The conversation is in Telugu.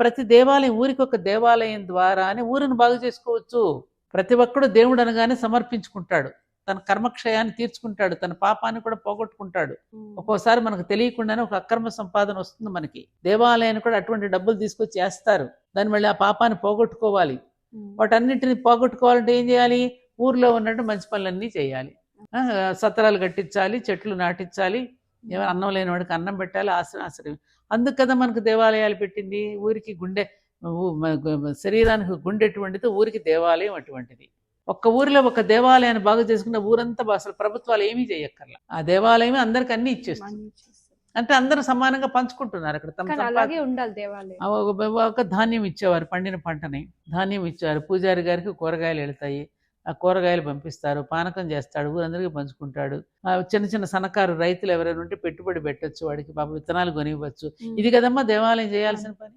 ప్రతి దేవాలయం ఊరికి ఒక దేవాలయం ద్వారానే ఊరిని బాగు చేసుకోవచ్చు. ప్రతి ఒక్కడు దేవుడు అనగానే సమర్పించుకుంటాడు. తన కర్మక్షయాన్ని తీర్చుకుంటాడు. తన పాపాన్ని కూడా పోగొట్టుకుంటాడు. ఒక్కోసారి మనకు తెలియకుండానే ఒక అక్రమ సంపాదన వస్తుంది మనకి. దేవాలయాన్ని కూడా అటువంటి డబ్బులు తీసుకొచ్చి వేస్తారు. దాన్ని మళ్ళీ ఆ పాపాన్ని పోగొట్టుకోవాలి. వాటన్నిటిని పోగొట్టుకోవాలంటే ఏం చేయాలి? ఊర్లో ఉన్నట్టు మంచి పనులన్నీ చేయాలి. సత్రాలు కట్టించాలి చెట్లు నాటించాలి ఎవరు అన్నం లేని వాడికి అన్నం పెట్టాలి ఆశ్రయం ఆశ్రయం అందుకు కదా మనకు దేవాలయాలు పెట్టింది? ఊరికి గుండె శరీరానికి గుండె ఎటువంటిది ఊరికి దేవాలయం అటువంటిది. ఒక్క ఊరిలో ఒక దేవాలయాన్ని బాగు చేసుకుంటే ఊరంతా అసలు ప్రభుత్వాలు ఏమీ చేయక్కర్లా ఆ దేవాలయమే అందరికి అన్ని ఇచ్చేస్తుంది. అంటే అందరూ సమానంగా పంచుకుంటున్నారు అక్కడ ఉండాలి ఒక ధాన్యం ఇచ్చేవారు పండిన పంటని. ధాన్యం ఇచ్చారు పూజారి గారికి కూరగాయలు వెళ్తాయి. ఆ కూరగాయలు పంపిస్తారు పానకం చేస్తాడు ఊరందరికీ పంచుకుంటాడు. ఆ చిన్న చిన్న సన్నకారు రైతులు ఎవరైనా ఉంటే పెట్టుబడి పెట్టొచ్చు వాడికి పాప విత్తనాలు కొనివ్వచ్చు. ఇది కదమ్మా దేవాలయం చేయాల్సిన పని?